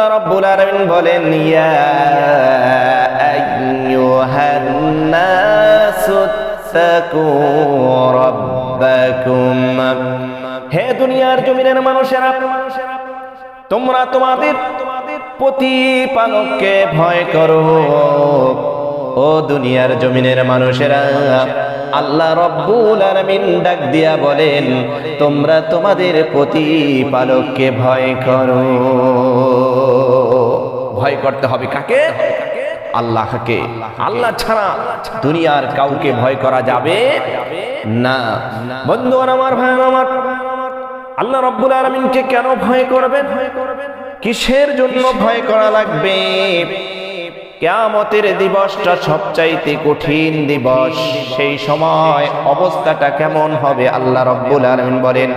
আল্লাহ রাব্বুল বলেন হে দুনিয়ার জমিনের মানুষেরা, তোমরা তোমাদের প্রতিপালককে ভয় করো। ও দুনিয়ার জমিনের মানুষেরা, আল্লাহ রব্বুল আলামিন ডাক দিয়া বলেন, তোমরা তোমাদের প্রতিপালককে ভয় করো। ভয় করতে হবে কাকে? আল্লাহকে। আল্লাহ ছাড়া দুনিয়ার কাউকে ভয় করা যাবে না। বন্ধু আমার ভাই, আমার আল্লাহ রব্বুল আলমিনকে কেন ভয় করবেন? কিসের জন্য ভয় করা লাগবে? কেয়ামতের দিবসটা সবচাইতে কঠিন দিবস। সেই সময় অবস্থাটা কেমন হবে? আল্লাহ রব্বুল আলমিন বলেন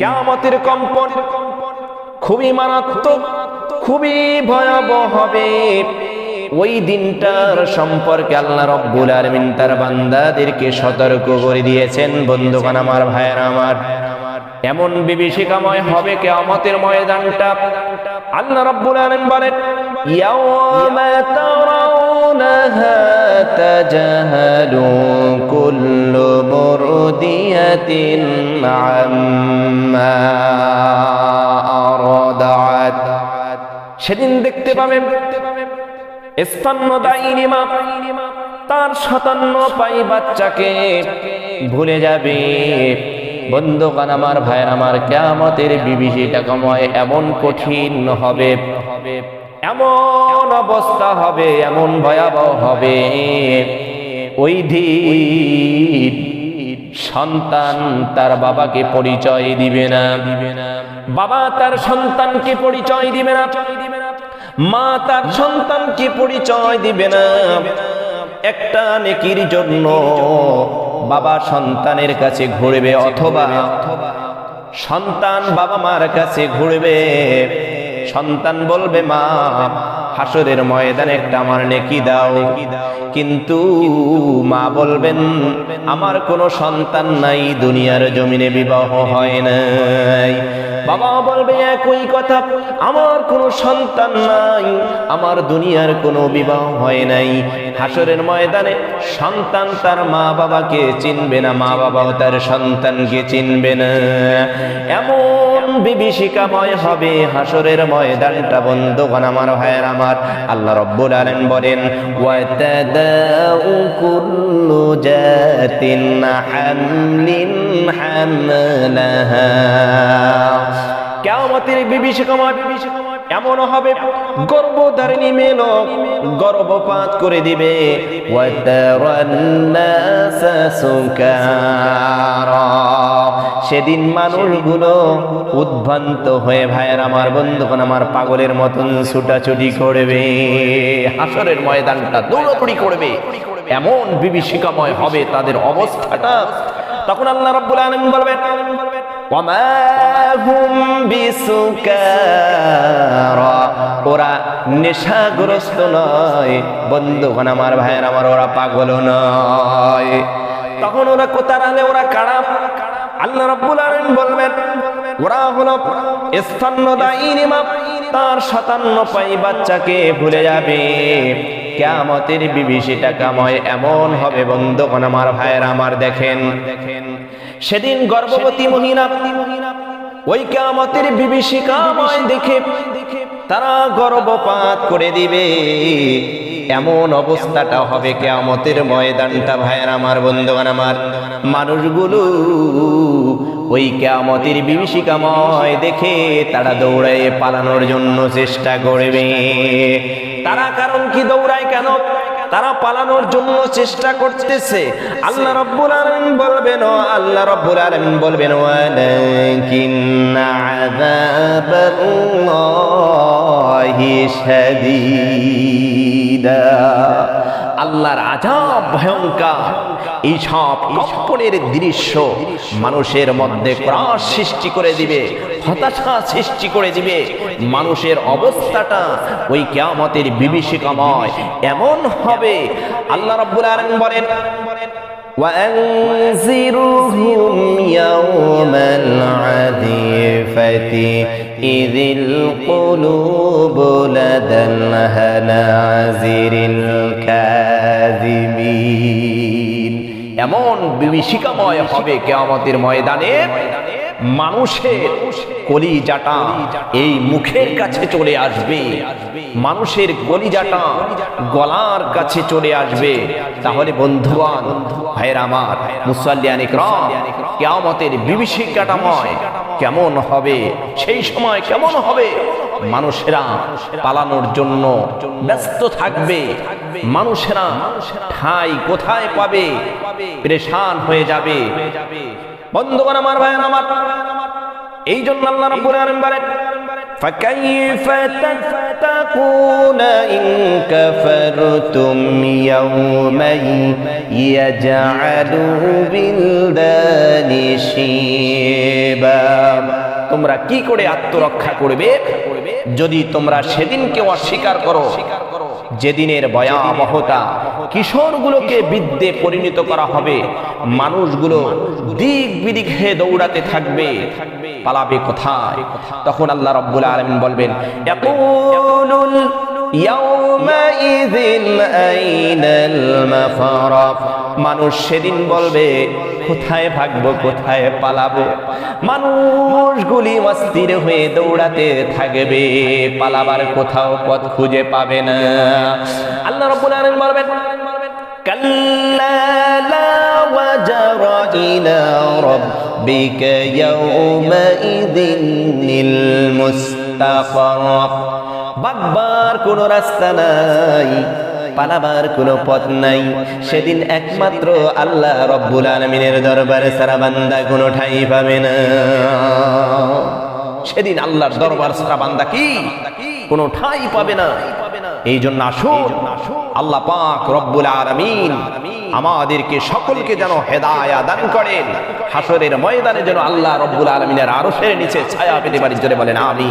কেয়ামতের কম্পন খুবই মারাত্মক, খুবই ভয়াবহ হবে। ওই দিনটার সম্পর্কে আল্লাহ রব্বুল আলমিন তার বান্দাদেরকে সতর্ক করে দিয়েছেন। বন্ধুগণ আমার, ভাইয়ের আমার, এমন বিভীষিকাময় হবে কে আমতের ময়দানটা। আল্লাহ রব্বুল আলমিন বলেন, ইয়াওমা তারাউনাহা তাজাহালু কুল্লু মুরদিয়াতিন আম্মা আরাদাত সেদিন দেখতে পাবেন স্তন্যদায়িনী মা তার সাতান্ন পাই বাচ্চাকে ভুলে যাবে। বন্ধুগান আমার ভাইয়ের, আমার কেমতের বিভীষিকা কময় এমন কঠিন হবে, এমন অবস্থা হবে, এমন ভয়াবহ হবে। ওই সন্তান তার বাবাকে পরিচয় দিবে না দিবে না। বাবা তার সন্তানকে পরিচয় দিবে না। মা তার সন্তান সন্তানকে পরিচয় দিবে না? একটা নেকির জন্য বাবা সন্তানের কাছে ঘুরবে অথবা সন্তান বাবা মার কাছে ঘুরবে। সন্তান বলবে, মা হাসরের ময়দানে একটা আমার নেকি দাও। কিন্তু মা বলবেন, আমার কোনো সন্তান নাই, দুনিয়ার জমিনে বিবাহ হয় নাই। বাবা বলবে, একই কথা, আমার কোনো সন্তান নাই, আমার দুনিয়ার কোনো বিবাহ হয় নাই। হাসরের ময়দানে সন্তান তার মা বাবাকে চিনবে না মা বাবাও তার সন্তানকে চিনবে না। এমন বিভীষিকাময় হবে হাসরের ময়দানটা, বন্ধুগণ আমার, ভাইয়ের আমার। আল্লাহ রব্বুল আলেন বলেন কুল্লু জাতিন হামলিন হামলাহা। কেমতের বিভীষিকাময় এমন হবে গর্ভধারিণী মেল গর্ভপাত করে দিবে। সেদিন মানুষগুলো উদ্ভ্রান্ত হয়ে, ভাইয়ের আমার বন্ধুগণ আমার পাগলের মতন ছুটাছুটি করবে। হাসরের ময়দানটা দৌড়াদৌড়ি করবে। এমন বিভীষিকাময় হবে তাদের অবস্থাটা। তখন আল্লাহ রব্বুল আলম বলবেন ওরা নেশাগ্রস্ত নয়। বন্ধুগণ আমার ভাইয়ের, আমার ওরা পাগল নয়। তখন ওরা কোতারালে ওরা কাড়া আল্লাহ রব্বুল আলামিন বলবেন, ওরা হলো স্তন্যদায়িনী মা, তার সাতান্ন পাই বাচ্চাকে ভুলে যাবে। কেয়ামতের বিভীষিটা কাময় এমন হবে, বন্ধুগণ আমার ভাইয়ের, আমার দেখেন দেখেন। সেদিন গর্ভবতী মহিলা ওই কেয়ামতের বিভীষিকাময় দেখে তারা গর্ভপাত করে দিবে। এমন অবস্থাটা হবে কেয়ামতের ময়দানটা, ভাইয়ের আমার বন্ধুগান আমার। মানুষগুলো ওই কেয়ামতের বিভীষিকাময় দেখে তারা দৌড়ায় পালানোর জন্য চেষ্টা করবে। তারা কারণ কি দৌড়ায় কেন? তারা পালানোর জন্য চেষ্টা করতেছে। আল্লাহ রব্বুল আলামিন বলবেন, ও আল্লাহ রব্বুল আলামিন বলবেন আল্লাহর আজাব ভয়ঙ্কর এই সব কম্পনের দৃশ্য মানুষের মধ্যে ক্রাস সৃষ্টি করে দিবে। হতাশা সৃষ্টি করে দিবে মানুষের অবস্থাটা ওই কেয়ামতের বিভীষিকাময় এমন হবে আল্লাহ রব্বুল আলামিন বলেন وأنذرهم يوم العذيفة إذ القلوب لدى الهنازر الكاذبين এমন বিভীষিকাময় হবে কেয়ামতের ময়দানে মানুষের কলিজাটা এই মুখের কাছে চলে আসবে। মানুষের কলিজাটা গলার কাছে চলে আসবে। তাহলে বন্ধুবান ভাইয়ের আমার কেয়ামতের বিভীষিকাটাময় কেমন হবে? সেই সময় কেমন হবে? মানুষেরা পালানোর জন্য ব্যস্ত থাকবে। মানুষেরা ঠাই কোথায় পাবে? পরেশান হয়ে যাবে। বন্ধুগণ আমার ভাই আমার এই জন্য আল্লাহ রাব্বুল আলামিন বলেন فكيف تتقون إن كفرتم يوما يجعل بالدان شيبا তোমরা কি করে আত্মরক্ষা করবে যদি তোমরা সেদিনকে অস্বীকার করো যেদিনের ভয়াবহতা কিশোরগুলোকে বিদ্যে পরিণত করা হবে, মানুষগুলো দিক বিদিক হয়ে দৌড়াতে থাকবে, পালাবে কোথায়? তখন আল্লাহ রব্বুল আলমিন বলবেন মানুষ সেদিন বলবে, কোথায় ভাগবো, কোথায় পালাবো? মানুষগুলি অস্থির হয়ে দৌড়াতে থাকবে, পালাবার কোথাও পথ খুঁজে পাবে না। আল্লাহ রব্বুল আলামিন কাল্লা বাগবার কোনো রাস্তা নাই, পালাবার কোনো পথ নাই। সেদিন একমাত্র আল্লাহ রব্বুল আলমিনের দরবারে সারা বান্দা কোনো ঠাই পাবে না। সেদিন আল্লাহর দরবার সারা বান্দা কি? কোনো ঠাই পাবে না। এই জন্য আসুন, আল্লাহ পাক রব্বুল আলামিন আমাদেরকে সকলকে যেন হেদায়া দান করেন। হাসরের ময়দানে যেন আল্লাহ রব্বুল আলমিনের আরশের নিচে ছায়া পেতে পারি জোরে বলেন আমি